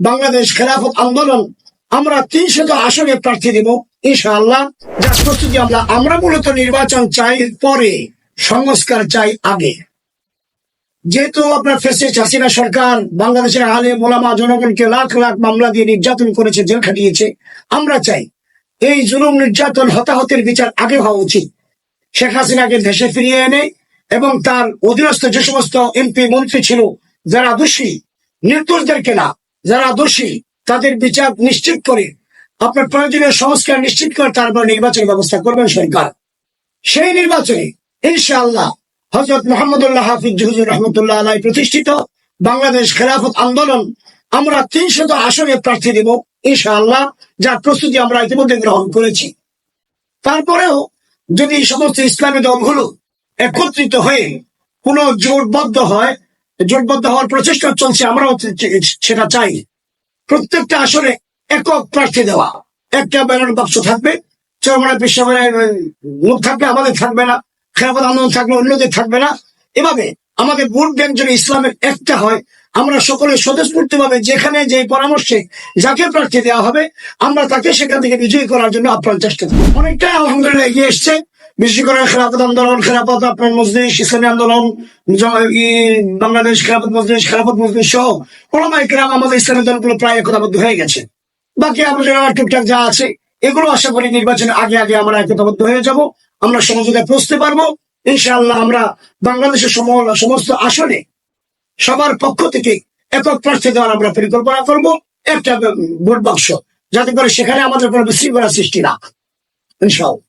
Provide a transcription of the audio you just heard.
বাংলাদেশ খেলাফত আন্দোলন, আমরা তিনশত আসনে প্রার্থী দেব, ইনশাআল্লাহ। যার প্রস্তুতি আমরা আমরা মূলত নির্বাচন চাই পরে, সংস্কার চাই আগে। যেহেতু আপনার ফেসিস্ট হাসিনা সরকার, বাংলাদেশের আলে মোলামা জনগণকে লাখ লাখ মামলা দিয়ে নির্যাতন করেছে, জেল খাটিয়েছে, আমরা চাই এই জুলুম নির্যাতন হতাহতের বিচার আগে হওয়া উচিত। শেখ হাসিনাকে দেশে ফিরিয়ে এনে এবং তার অধীনস্থ যে সমস্ত এমপি মন্ত্রী ছিল, যারা দোষী, নির্দোষদেরকে না যারা দোষী, তাদের বিচার নিশ্চিত করে, আপনার প্রয়োজনীয় সংস্কার নিশ্চিত করে তারপর নির্বাচন ব্যবস্থা করবেন সরকার। সেই নির্বাচনে ইনশাআল্লাহ হজরত মোহাম্মদুল্লাহ হাফিজ জহুজুর রহমতুল্লাহ আলাই প্রতিষ্ঠিত বাংলাদেশ খেলাফত আন্দোলন আমরা তিনশত আসনে প্রার্থী দেব ইনশাআল্লাহ, যার প্রস্তুতি আমরা ইতিমধ্যে গ্রহণ করেছি। তারপরেও যদি সমস্ত ইসলামী দলগুলো একত্রিত হয়ে কোনো জোটবদ্ধ হয় জোটবদ্ধ হওয়ার প্রচেষ্টা চলছে, আমরাও সেটা চাই। প্রত্যেকটা আসনে একক প্রার্থী দেওয়া। একটা ব্যালট বাক্স থাকবে মুখ থাকবে আমাদের থাকবে না খেলাফত আন্দোলন থাকবে অন্যদের থাকবে না। এভাবে আমাদের ভোট ব্যাংক যদি ইসলামের একটা হয়, আমরা সকলে স্বতঃস্ফূর্ত ভাবে যেখানে যে পরামর্শে যাকে প্রার্থী দেওয়া হবে, আমরা তাকে সেখান থেকে বিজয়ী করার জন্য আপ্রাণ চেষ্টা করব। অনেকটাই আলহামদুলিল্লাহ এগিয়ে এসছে। বিশেষ করে খেলাফত আন্দোলন, খেলাফত আপনার মজলিস, ইসলামী আন্দোলন বাংলাদেশ খেলাফত মজলিস খেলাফত মজলিস সহ ওলামাই কেরাম আমাদের ইসলামী দলগুলো প্রায় একতাবদ্ধ হয়ে গেছে। বাকি আমাদের টুকটাক যা আছে, এগুলো আশা করি নির্বাচনের আগে আগে আমরা একতাবদ্ধ হয়ে যাব। আমরা সহযোগিতা পৌঁছতে পারব। ইনশাআল্লাহ আমরা বাংলাদেশের সম- সমস্ত আসনে সবার পক্ষ থেকে একক প্রার্থী দেওয়ার আমরা পরিকল্পনা করব। একটা ভোট বাক্স, যাতে করে সেখানে আমাদের কোনো বিশৃঙ্খলা সৃষ্টি না ইনশাআল্লাহ।